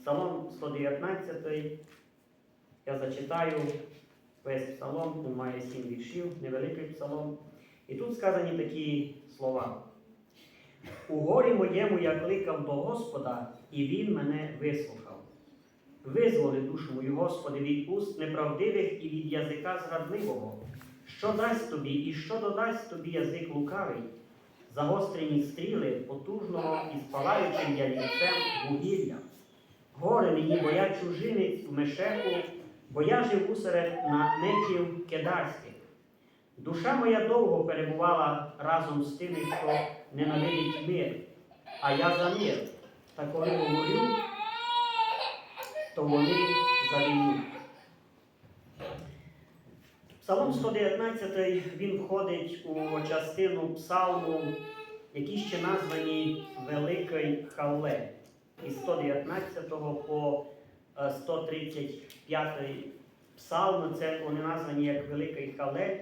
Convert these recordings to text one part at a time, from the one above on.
Псалом 119. Я зачитаю весь псалом, він має сім віршів, невеликий псалом. І тут сказані такі слова. У горі моєму я кликав до Господа, і Він мене вислухав. Визволи душу мою, Господи, від уст неправдивих і від язика зрадливого. Що дасть тобі і що додасть тобі язик лукавий, загострені стріли потужного і спалаючим ялівцем вугілля. Горе мені, бо я чужинець в мешеку, бо я живу серед наметів кедарських. Душа моя довго перебувала разом з тими, хто ненавидить мир, а я за мир. Та коли говорю, то вони за війну. Псалом 119 він входить у частину псалму, які ще названі Великий Халле. Із 119 по е, 135 псалм, це вони названі як Великий Халель.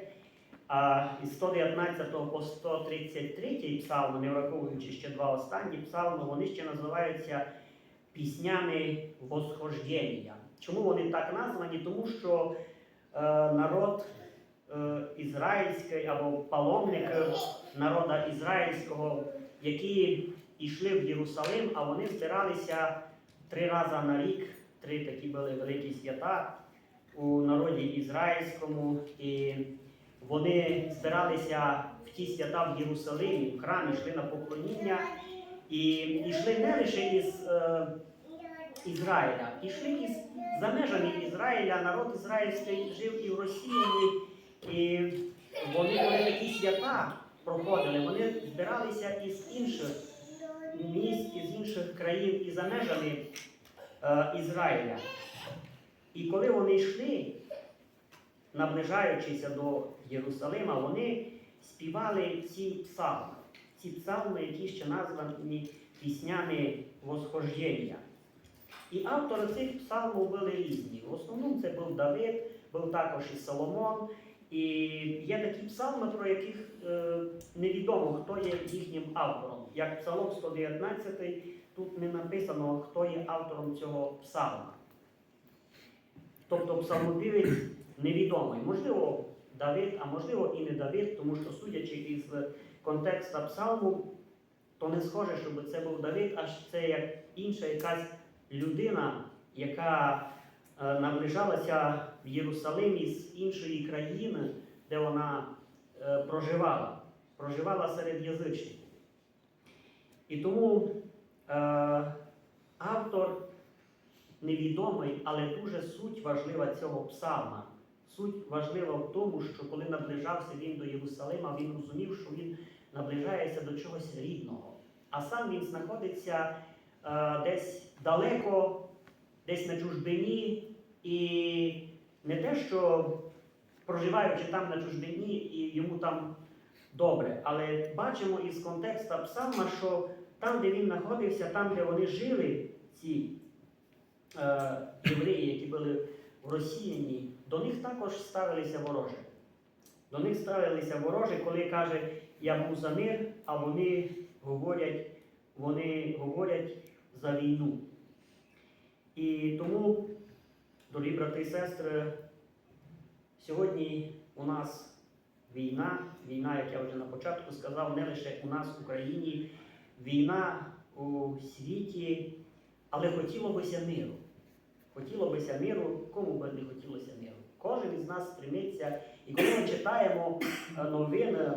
А із 119 по 133 псалм, не враховуючи ще два останні псалми, вони ще називаються піснями восхождення. Чому вони так названі? Тому що е, народ е, ізраїльський або паломники народа ізраїльського, які йшли в Єрусалим, а вони збиралися три рази на рік, три такі були великі свята у народі ізраїльському. І вони збиралися в ті свята в Єрусалимі, в храм, йшли на поклоніння і йшли не лише із е, Ізраїля, йшли із за межами Ізраїля. Народ ізраїльський жив і в Росії, і вони коли такі свята проходили, вони збиралися із інших місць, із інших країн і за межами е, Ізраїля. І коли вони йшли, наближаючися до Єрусалима, вони співали ці псалми, ці псалми, які ще названі піснями восхождення. І автори цих псалмів були різні. В основному це був Давид, був також і Соломон. І є такі псалми, про яких е, невідомо, хто є їхнім автором. Як Псалом 119, тут не написано, хто є автором цього псалма. Тобто псалмопівець невідомий. Можливо, Давид, а можливо і не Давид, тому що, судячи із контекста псалму, то не схоже, щоб це був Давид, аж це як інша якась людина, яка е, наближалася в Єрусалимі з іншої країни, де вона е, проживала, проживала серед язичників. І тому е, автор невідомий, але дуже суть важлива цього псалма. Суть важлива в тому, що коли наближався він до Єрусалима, він розумів, що він наближається до чогось рідного. А сам він знаходиться е, десь далеко, десь на чужбині, і не те, що проживаючи там на чужбині, і йому там добре, але бачимо із контекста псалма, що там, де він знаходився, там, де вони жили, ці е, євреї, які були в Росіяні, до них також ставилися вороже. До них ставилися вороже, коли каже, я був за мир, а вони говорять, вони говорять за війну. І тому, дорогі брати і сестри, сьогодні у нас війна, війна, як я вже на початку сказав, не лише у нас в Україні, війна у світі, але хотіло бися миру. Хотіло бися миру, кому би не хотілося миру. Кожен із нас стремиться, і коли ми читаємо е, новини,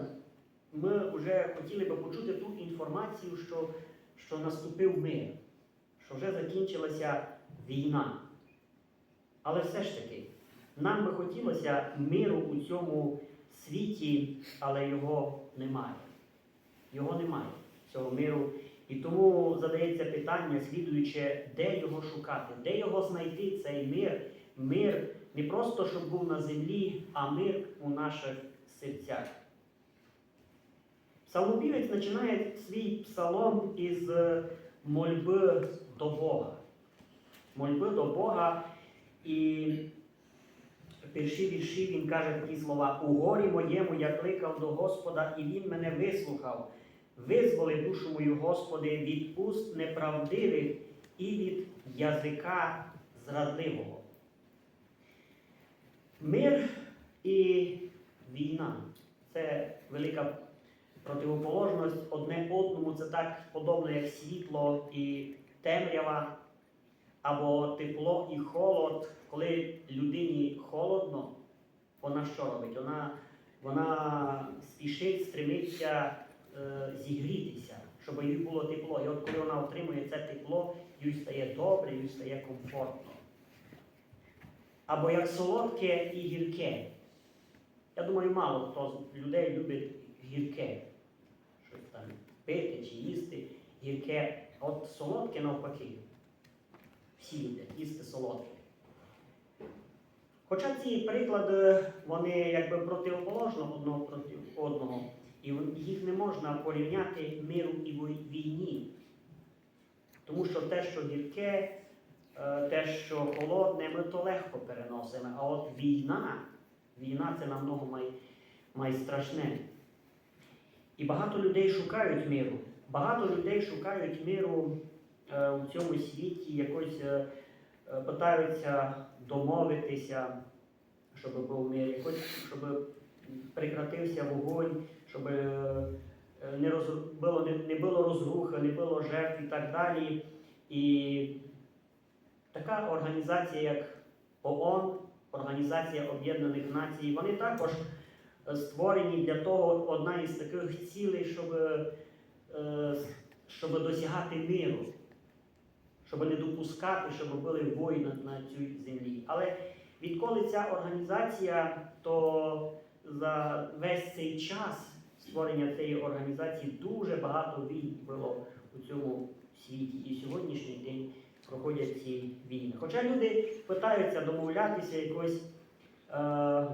ми вже хотіли би почути ту інформацію, що, що наступив мир, що вже закінчилася війна. Але все ж таки, нам би хотілося миру у цьому світі, але його немає. Його немає, цього миру. І тому задається питання, слідуючи, де його шукати, де його знайти, цей мир, мир не просто щоб був на землі, а мир у наших серцях. Псалмопівець починає свій псалом із мольби до Бога. Мольби до Бога. І в перші вірші він каже такі слова: У горі моєму я кликав до Господа, і Він мене вислухав. Визволи душу мою, Господи, від уст неправдивих і від язика зрадливого. Мир і війна це велика противоположність одне одному. Це так подобно, як світло і темрява, або тепло і холод. Коли людині холодно, вона що робить? Вона, вона спішить, стремиться е, зігрітися, щоб їй було тепло. І от коли вона отримує це тепло, їй стає добре, їй стає комфортно. Або як солодке і гірке. Я думаю, мало хто з людей любить гірке. Щось там пити чи їсти гірке. А от солодке навпаки. Всі люблять їсти солодке. Хоча ці приклади, вони якби противоположно одного проти одного, і їх не можна порівняти миру і війні. Тому що те, що гірке, е, те, що холодне, ми то легко переносимо. А от війна, війна це намного май, майстрашне. І багато людей шукають миру. Багато людей шукають миру е, у цьому світі, якось е, питаються домовитися, щоб був мир, якось, щоб прекратився вогонь, щоб е, не, роз, було, не, було розрухи, не було жертв і так далі. І така організація, як ООН, Організація Об'єднаних Націй, вони також е, створені для того, одна із таких цілей, щоб, е, щоб досягати миру, щоб не допускати, щоб були воїни на цій землі. Але відколи ця організація, то за весь цей час створення цієї організації дуже багато війн було у цьому світі. І сьогоднішній день проходять ці війни. Хоча люди питаються домовлятися, якось е,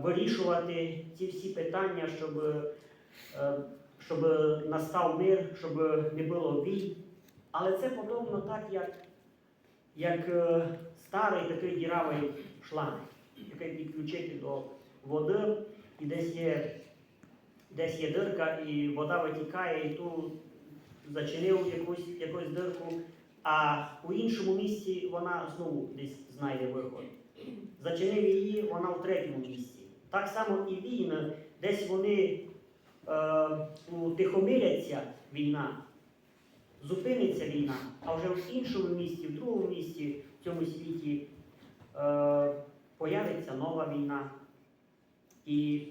вирішувати ці всі питання, щоб, е, щоб настав мир, щоб не було війн. Але це подобно так, як, як е, старий такий діравий шланг, який підключити до води, і десь є, десь є дирка, і вода витікає, і ту зачинив якусь, якусь дирку, а у іншому місці вона знову десь знайде виход. Зачинив її, вона в третьому місці. Так само і війна, десь вони е, утихомиряться війна, зупиниться війна, а вже в іншому місці, в другому місці в цьому світі е, появиться нова війна. І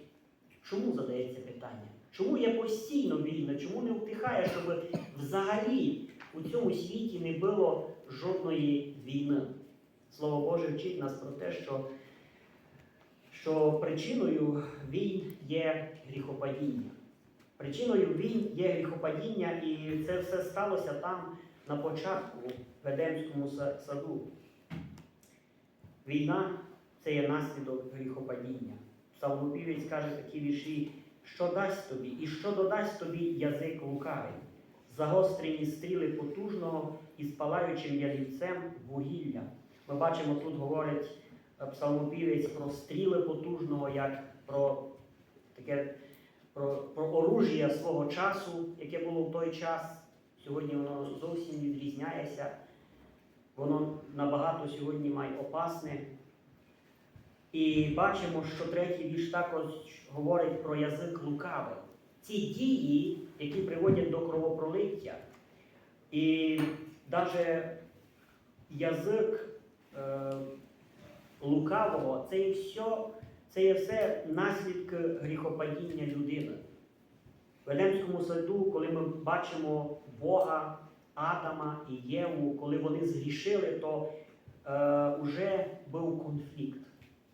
чому задається питання? Чому є постійно війна? Чому не втихає, щоб взагалі у цьому світі не було жодної війни? Слово Боже вчить нас про те, що, що причиною війн є гріхопадіння. Причиною війн є гріхопадіння, і це все сталося там на початку в Едемському саду. Війна це є наслідок гріхопадіння. Псалмопівець каже такі вірші, що дасть тобі, і що додасть тобі язик лукавий, загострені стріли потужного і спалаючим ялівцем вугілля. Ми бачимо, тут говорить е, псалмопівець про стріли потужного, як про таке про, про оружія свого часу, яке було в той час. Сьогодні воно зовсім відрізняється. Воно набагато сьогодні має опасне. І бачимо, що третій вірш також говорить про язик лукавий. Ці дії, які приводять до кровопролиття. І навіть язик е, лукавого це є все, це є все наслідки гріхопадіння людини. В Едемському саду, коли ми бачимо Бога, Адама і Єву, коли вони згрішили, то е, вже був конфлікт.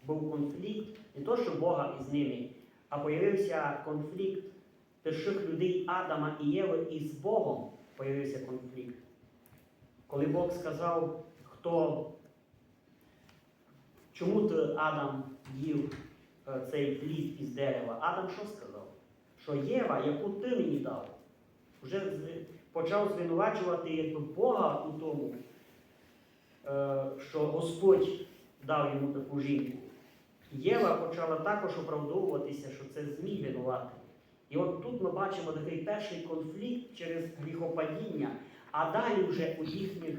Був конфлікт не то, що Бога із ними, а появився конфлікт перших людей Адама і Єви і з Богом появився конфлікт. Коли Бог сказав, хто чому ти Адам їв е, цей плід із дерева? Адам що сказав? Що Єва, яку ти мені дав, вже почав звинувачувати якби Бога у тому, е, що Господь дав йому таку жінку. Єва почала також оправдовуватися, що це змій винуватий. І от тут ми бачимо такий перший конфлікт через гріхопадіння, а далі вже у їхніх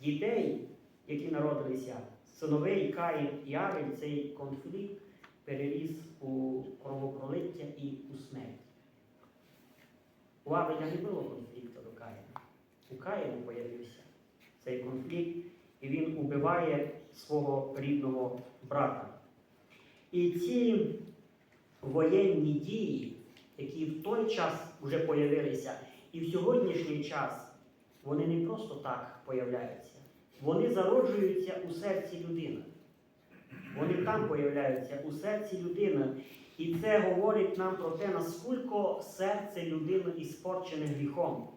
дітей які народилися синовей Каїн і Авель, цей конфлікт переріс у кровопролиття і у смерть. У Авеля не було конфлікту до Каїна. У Каїна появився цей конфлікт, і він убиває свого рідного брата. І ці воєнні дії, які в той час вже появилися, і в сьогоднішній час, вони не просто так появляються. Вони зароджуються у серці людини. Вони там появляються у серці людини. І це говорить нам про те, наскільки серце людини іспорчене гріхом.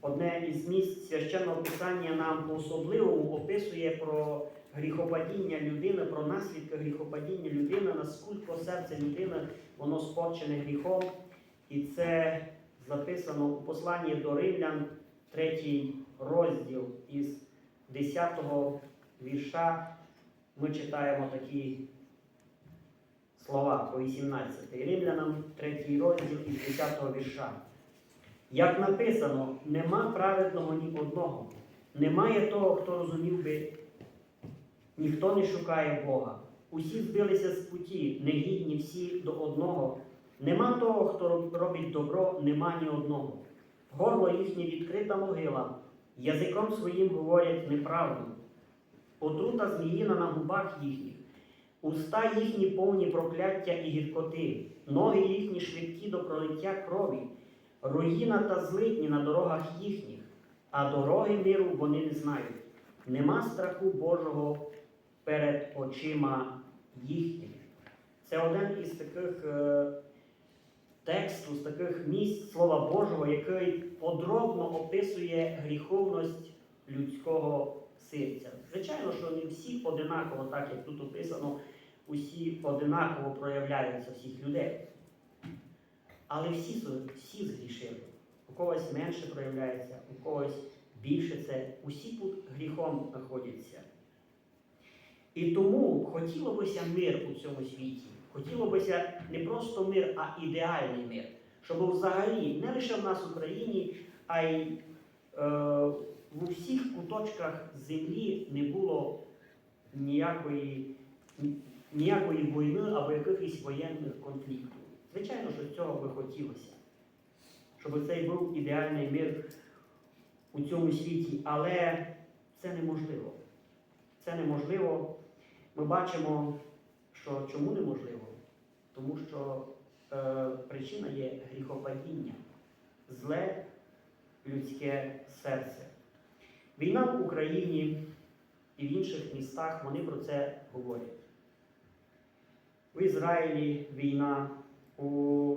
Одне із місць священного писання нам по-особливому описує про гріхопадіння людини, про наслідки гріхопадіння людини, наскільки серце людини воно спорчене гріхом. І це записано у посланні до Римлян, третій розділ із 10 го вірша. Ми читаємо такі слова по 18. Римлянам, третій розділ із 10 го вірша. Як написано, нема праведного ні одного, немає того, хто розумів би, ніхто не шукає Бога. Усі збилися з путі, негідні всі до одного. Нема того, хто робить добро, нема ні одного. Горло їхнє відкрита могила, язиком своїм говорять неправду. Отрута зміїна на губах їхніх, уста їхні повні прокляття і гіркоти, ноги їхні швидкі до пролиття крові, руїна та злидні на дорогах їхніх, а дороги миру вони не знають. Нема страху Божого перед очима їхніми. Це один із таких е, текстів, з таких місць Слова Божого, який подробно описує гріховність людського серця. Звичайно, що не всі одинаково, так як тут описано, усі одинаково проявляються всіх людей. Але всі, всі згрішили. У когось менше проявляється, у когось більше це. Усі під гріхом знаходяться. І тому хотілося мир у цьому світі. Хотілося не просто мир, а ідеальний мир. Щоб взагалі не лише в нас в Україні, а й е, в усіх куточках землі не було ніякої, ніякої війни або якихось воєнних конфліктів. Звичайно, що цього би хотілося, щоб цей був ідеальний мир у цьому світі, але це неможливо. Це неможливо. Ми бачимо, що чому неможливо? Тому що е, причина є гріхопадіння, зле людське серце. Війна в Україні і в інших містах вони про це говорять. В Ізраїлі війна, у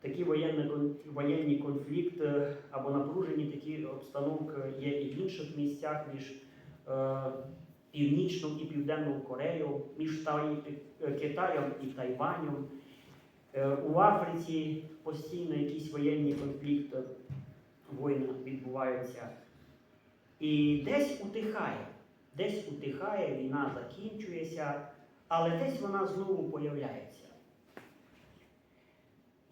такі воєнні, конфлікти або напружені такі обстановки є і в інших місцях між е, Північною і Південною Кореєю, між е, Китаєм і Тайванем. Е, у Африці постійно якісь воєнні конфлікти, війни відбуваються. І десь утихає, десь утихає, війна закінчується, але десь вона знову появляється.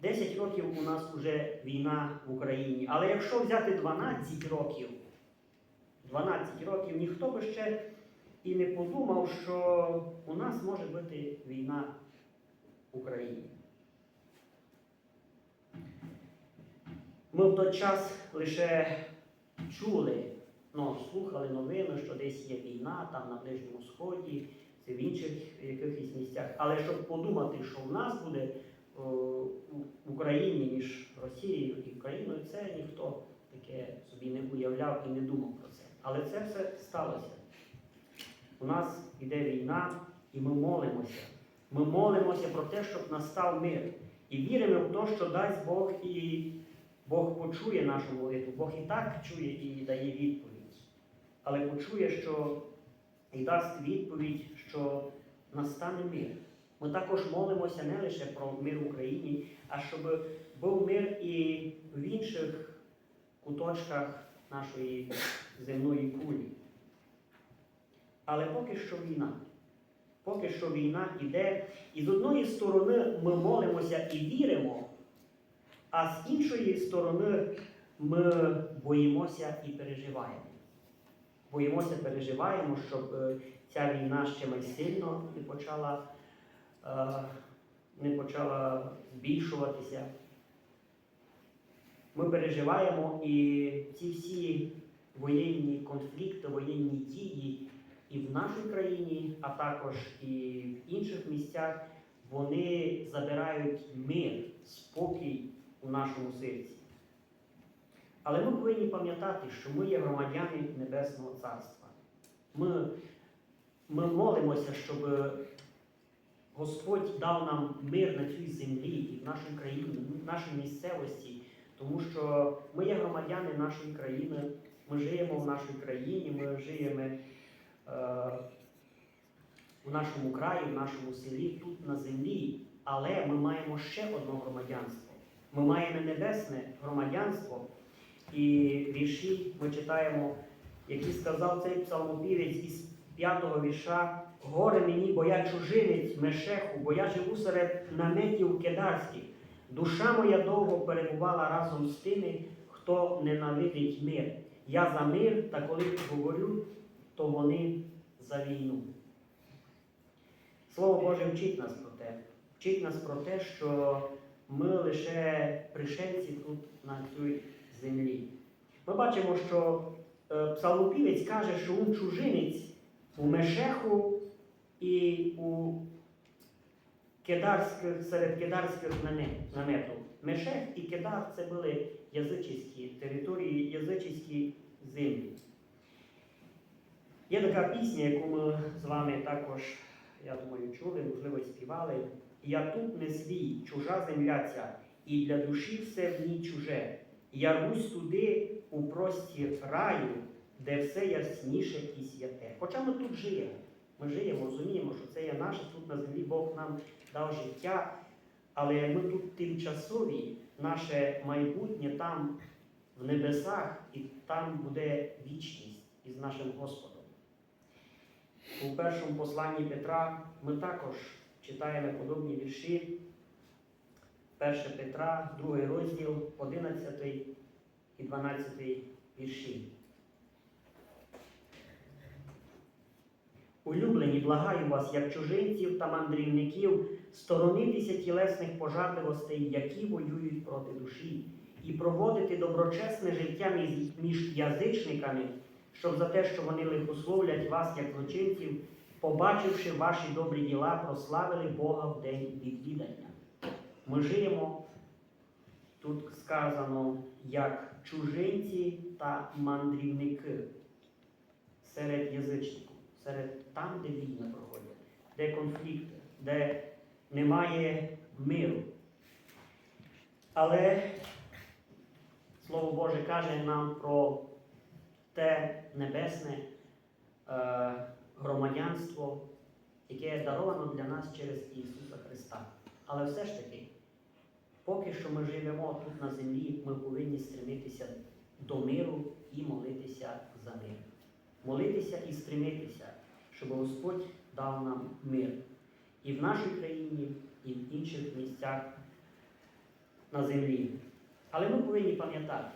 10 років у нас вже війна в Україні. Але якщо взяти 12 років, 12 років, ніхто би ще і не подумав, що у нас може бути війна в Україні. Ми в той час лише чули, ну, слухали новини, що десь є війна там на Ближньому Сході, це в інших якихось місцях. Але щоб подумати, що в нас буде в Україні між Росією і Україною, це ніхто таке собі не уявляв і не думав про це. Але це все сталося. У нас іде війна, і ми молимося. Ми молимося про те, щоб настав мир. І віримо в те, що дасть Бог і Бог почує нашу молитву. Бог і так чує і дає відповідь. Але почує, що і дасть відповідь, що настане мир. Ми також молимося не лише про мир в Україні, а щоб був мир і в інших куточках нашої земної кулі. Але поки що війна. Поки що війна йде, і з одної сторони ми молимося і віримо, а з іншої сторони ми боїмося і переживаємо. боїмося, переживаємо, щоб е, ця війна ще ми сильно не почала, е, не почала збільшуватися. Ми переживаємо і ці всі воєнні конфлікти, воєнні дії і в нашій країні, а також і в інших місцях, вони забирають мир, спокій у нашому серці. Але ми повинні пам'ятати, що ми є громадяни Небесного Царства. Ми, ми молимося, щоб Господь дав нам мир на цій землі і в нашій країні, в нашій місцевості, тому що ми є громадяни нашої країни, ми живемо в нашій країні, ми живемо е, в нашому краї, в нашому селі, тут на землі, але ми маємо ще одне громадянство. Ми маємо небесне громадянство. І вірші ми читаємо, які сказав цей псалмопівець із п'ятого вірша. Горе мені, бо я чужинець мешеху, бо я живу серед наметів кедарських. Душа моя довго перебувала разом з тими, хто ненавидить мир. Я за мир, та коли говорю, то вони за війну. Слово Боже вчить нас про те. Вчить нас про те, що ми лише пришельці тут на цій землі. Ми бачимо, що е, псалмопівець каже, що він чужинець у Мешеху і у кедарських, серед кедарських намет- наметів. Мешех і Кедар це були язичські території, язичські землі. Є така пісня, яку ми з вами також, я думаю, чули, можливо, й співали. Я тут не свій, чужа земля ця, і для душі все в ній чуже. Я рвусь туди, у простір раю, де все ясніше і святе. Хоча ми тут живемо, ми живемо, розуміємо, що це є наше тут на землі, Бог нам дав життя, але ми тут тимчасові, наше майбутнє там в небесах, і там буде вічність із нашим Господом. У першому посланні Петра ми також читаємо подобні вірші. 1 Петра, 2 розділ, 11 і 12 вірші. Улюблені, благаю вас, як чужинців та мандрівників, сторонитися тілесних пожадливостей, які воюють проти душі, і проводити доброчесне життя між, язичниками, щоб за те, що вони лихословлять вас, як злочинців, побачивши ваші добрі діла, прославили Бога в день відвідання. Ми живемо, тут сказано, як чужинці та мандрівники серед язичників, серед там, де війни проходять, де конфлікти, де немає миру. Але Слово Боже каже нам про те небесне е, громадянство, яке даровано для нас через Ісуса Христа. Але все ж таки, поки що ми живемо тут на землі, ми повинні стремитися до миру і молитися за мир. Молитися і стремитися, щоб Господь дав нам мир і в нашій країні, і в інших місцях на землі. Але ми повинні пам'ятати,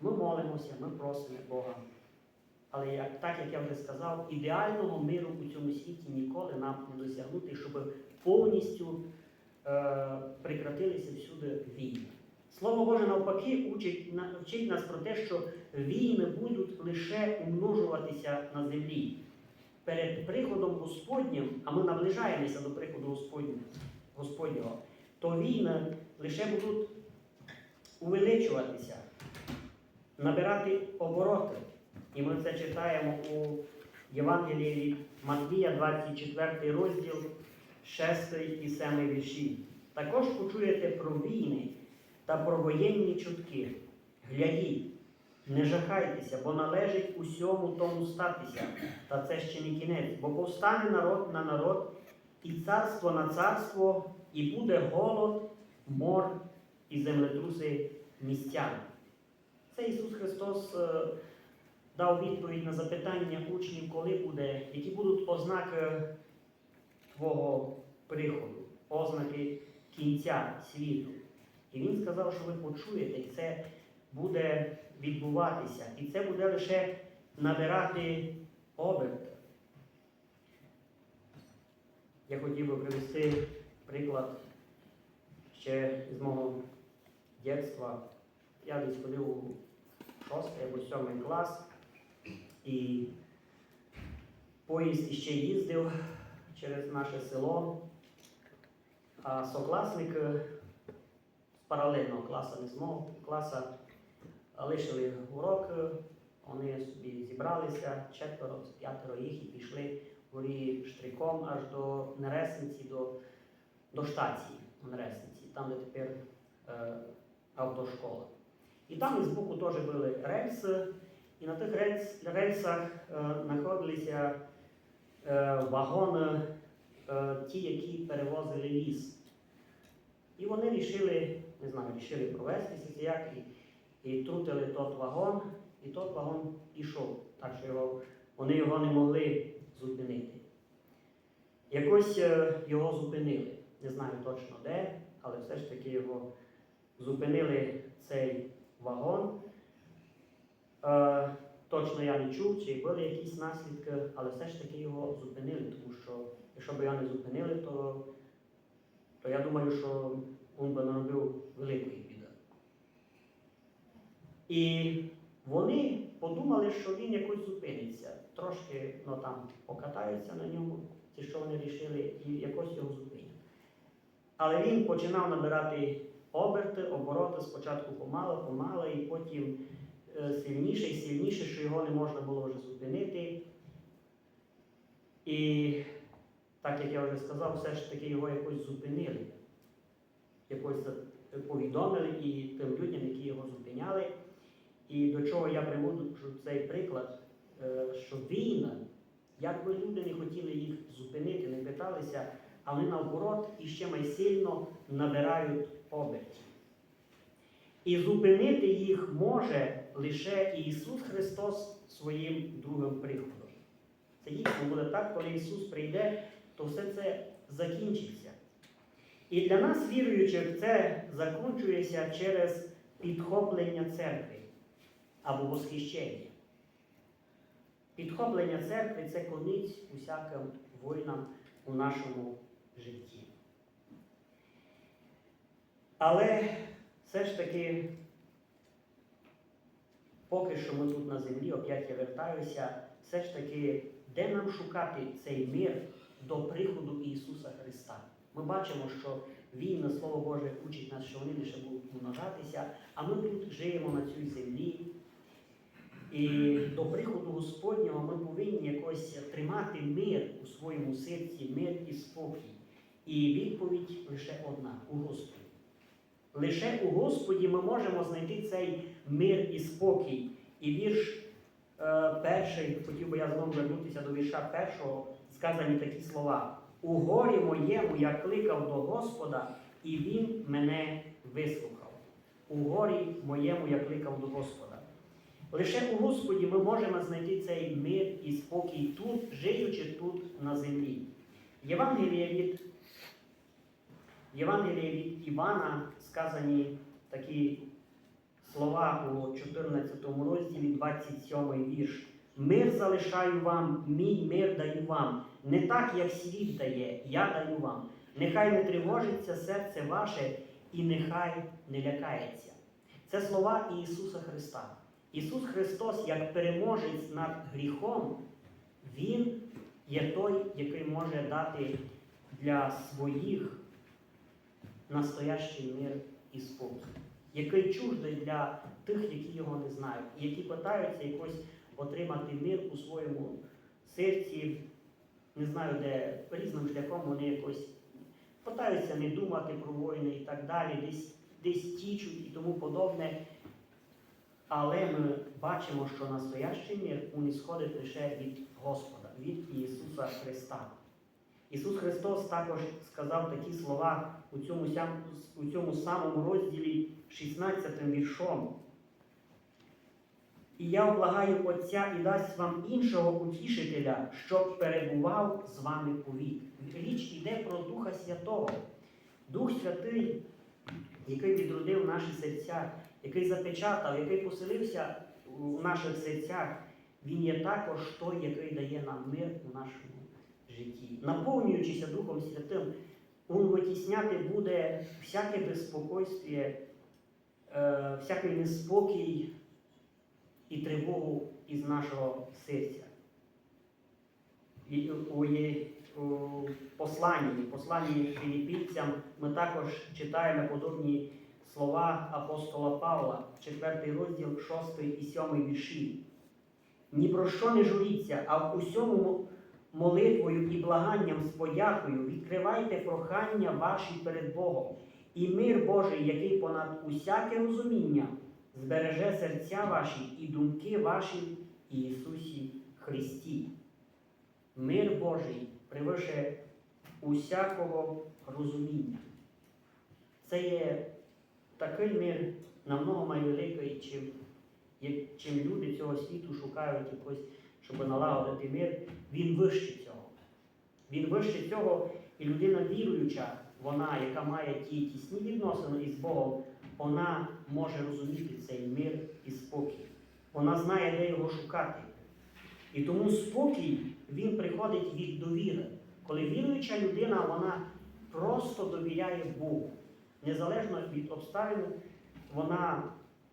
ми молимося, ми просимо Бога. Але як, так як я вже сказав, ідеального миру у цьому світі ніколи нам не досягнути, щоб повністю е, прекратилися всюди війни. Слово Боже навпаки учить, вчить нас про те, що війни будуть лише умножуватися на землі. Перед приходом Господнім, а ми наближаємося до приходу Господнього то війни лише будуть увеличуватися, набирати обороти. І ми це читаємо у Євангелії від Матвія, 24 розділ, 6 і 7 вірші. Також почуєте про війни та про воєнні чутки. Глядіть, не жахайтеся, бо належить усьому тому статися, та це ще не кінець, бо повстане народ на народ, і царство на царство, і буде голод, мор і землетруси містян. Це Ісус Христос е, дав відповідь на запитання учнів, коли буде, які будуть ознаки Твого приходу, ознаки кінця світу. І Він сказав, що ви почуєте, і це буде відбуватися. І це буде лише набирати оберт. Я хотів би привести приклад ще з мого дитинства. Я десь ходив у шостий або сьомий клас і поїзд іще їздив через наше село, а сокласник е, з паралельного класу, не з мого класу, лишили урок, е, вони собі зібралися, четверо, п'ятеро їх і пішли горі штриком аж до Нересниці, до, до штації у Нересниці, там, де тепер е, автошкола. І там із боку теж були рельси, і на тих рельс, рельсах е, знаходилися е, вагони, е, ті, які перевозили ліс. І вони рішили, не знаю, рішили провестися як, і, і трутили тот вагон, і тот вагон пішов. Так що його, вони його не могли зупинити. Якось його зупинили. Не знаю точно де, але все ж таки його зупинили цей вагон. Е, точно я не чув, чи були якісь наслідки, але все ж таки його зупинили, тому що якщо б його не зупинили, то, то я думаю, що він би наробив великої біди. І вони подумали, що він якось зупиниться. Трошки ну, там покатаються на ньому, ті, що вони рішили, і якось його зупинять. Але він починав набирати оберти, обороти спочатку помало, помало, і потім сильніше і сильніше, що його не можна було вже зупинити. І так як я вже сказав, все ж таки його якось зупинили. Якось повідомили і тим людям, які його зупиняли. І до чого я приводжу цей приклад, е, що війна, як би люди не хотіли їх зупинити, не питалися, але наоборот іще майсильно набирають оберті. І зупинити їх може лише Ісус Христос своїм другим приходом. Це дійсно буде так, коли Ісус прийде, то все це закінчиться. І для нас, віруючих, це закінчується через підхоплення церкви або восхищення. Підхоплення церкви це конець усяким воїнам у нашому житті. Але все ж таки, поки що ми тут на землі, опять я вертаюся, все ж таки, де нам шукати цей мир до приходу Ісуса Христа? Ми бачимо, що війна, Слово Боже, учить нас, що вони лише будуть множатися, а ми тут живемо на цій землі. І до приходу Господнього ми повинні якось тримати мир у своєму серці, мир і спокій. І відповідь лише одна у Господі. Лише у Господі ми можемо знайти цей мир і спокій. І вірш е, перший, хотів би я знову вернутися до вірша першого, сказані такі слова. У горі моєму я кликав до Господа, і Він мене вислухав. У горі моєму я кликав до Господа. Лише у Господі ми можемо знайти цей мир і спокій тут, живучи тут на землі. Євангеліє від, Євангеліє від Івана сказані такі слова у 14 розділі, 27 вірш. Мир залишаю вам, мій мир даю вам. Не так, як світ дає, я даю вам. Нехай не тривожиться серце ваше і нехай не лякається. Це слова Ісуса Христа. Ісус Христос, як переможець над гріхом, Він є той, який може дати для своїх настоящий мир і спокій, який чуждий для тих, які його не знають, і які питаються якось отримати мир у своєму серці, не знаю, де різним шляхом вони якось питаються не думати про воїни і так далі, десь, десь тічуть і тому подобне. Але ми бачимо, що настоящий мир він ісходить лише від Господа, від Ісуса Христа. Ісус Христос також сказав такі слова у цьому, у цьому самому розділі 16 віршом. І я облагаю Отця і дасть вам іншого утішителя, щоб перебував з вами повік. Річ йде про Духа Святого. Дух Святий, який відродив наші серця, який запечатав, який поселився у наших серцях, Він є також той, який дає нам мир у нашому житті. Наповнюючися Духом Святим, Він витісняти буде всяке безпокойствие, е, всякий неспокій і тривогу із нашого серця. І у, у посланні, посланні філіппійцям ми також читаємо подобні слова апостола Павла, 4 розділ, 6 і 7 вірші. Ні про що не журіться, а в усьому молитвою і благанням з подякою відкривайте прохання ваші перед Богом. І мир Божий, який понад усяке розуміння, збереже серця ваші і думки ваші в Ісусі Христі. Мир Божий превише усякого розуміння. Це є такий мир намного найвеликий, чим, чим люди цього світу шукають якось, щоб налагодити мир. Він вище цього. Він вище цього, і людина віруюча, вона, яка має ті тісні відносини із Богом, вона може розуміти цей мир і спокій. Вона знає, де його шукати. І тому спокій він приходить від довіри. Коли віруюча людина, вона просто довіряє Богу. Незалежно від обставин, вона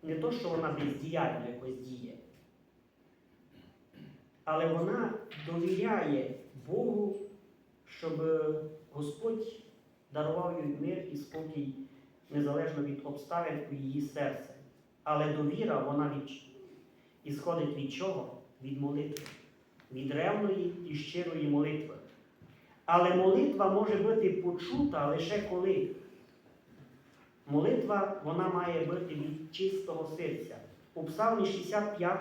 не то, що вона бездіяльно якось діє, але вона довіряє Богу, щоб Господь дарував їй мир і спокій незалежно від обставин у її серці. Але довіра, вона від, ісходить від чого? Від молитви, від ревної і щирої молитви. Але молитва може бути почута лише коли. Молитва вона має бути від чистого серця. У Псалмі 65,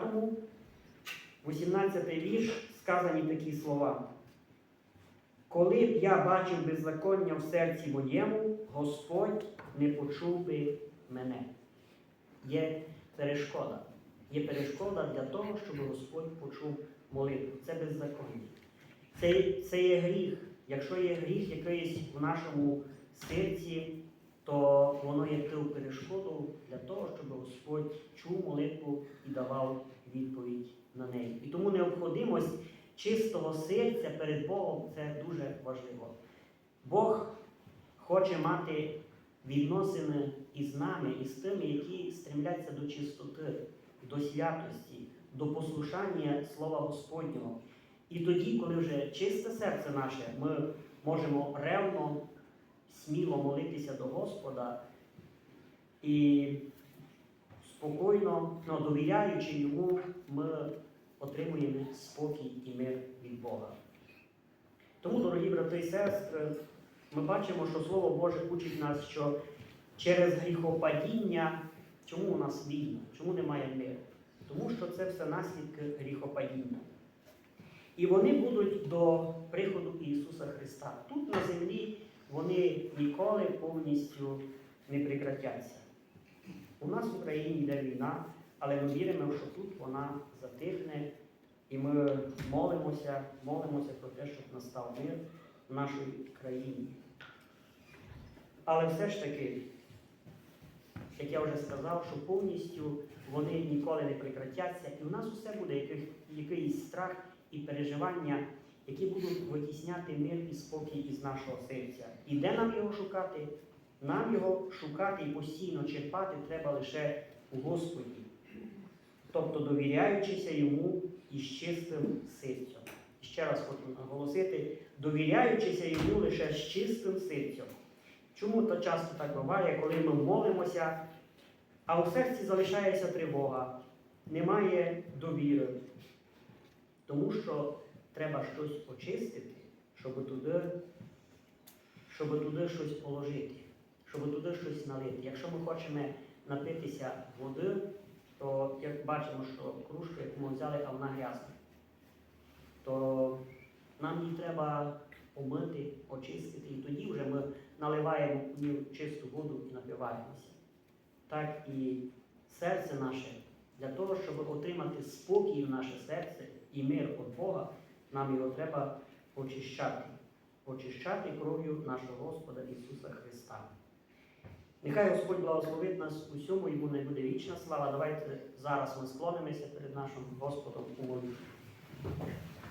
18 вірш сказані такі слова. Коли б я бачив беззаконня в серці моєму, Господь не почув би мене. Є перешкода. Є перешкода для того, щоб Господь почув молитву. Це беззаконня. Це, це є гріх. Якщо є гріх якийсь в нашому серці, то воно є тил перешкоду для того, щоб Господь чув молитву і давав відповідь на неї. І тому необходимость чистого серця перед Богом це дуже важливо. Бог хоче мати відносини із нами, із тими, які стремляться до чистоти, до святості, до послушання Слова Господнього. І тоді, коли вже чисте серце наше, ми можемо ревно, сміло молитися до Господа і спокійно, ну, довіряючи йому, ми отримуємо спокій і мир від Бога. Тому, дорогі брати і сестри, ми бачимо, що Слово Боже учить нас, що через гріхопадіння, чому у нас війна, чому немає миру? Тому що це все наслідки гріхопадіння. І вони будуть до приходу Ісуса Христа. Тут на землі вони ніколи повністю не прекратяться. У нас в Україні йде війна, але ми віримо, що тут вона затихне, і ми молимося, молимося про те, щоб настав мир в нашій країні. Але все ж таки, як я вже сказав, що повністю вони ніколи не прекратяться, і у нас усе буде який- якийсь страх і переживання, які будуть витісняти мир і спокій із нашого серця. І де нам його шукати? Нам його шукати і постійно черпати треба лише у Господі, тобто довіряючися йому із чистим серцем. Ще раз хочу наголосити, довіряючися йому лише з чистим серцем. Чому то часто так буває, коли ми молимося, а у серці залишається тривога, немає довіри. Тому що треба щось очистити, щоб туди, щоб туди щось положити, щоб туди щось налити. Якщо ми хочемо напитися води, то як бачимо, що кружку, яку ми взяли, а вона грязна, то нам її треба помити, очистити, і тоді вже ми наливаємо в ній чисту воду і напиваємося. Так і серце наше для того, щоб отримати спокій в наше серце і мир від Бога, нам його треба очищати, очищати кров'ю нашого Господа Ісуса Христа. Нехай Господь благословить нас усьому, йому не буде вічна слава. Давайте зараз ми склонимося перед нашим Господом у молитві.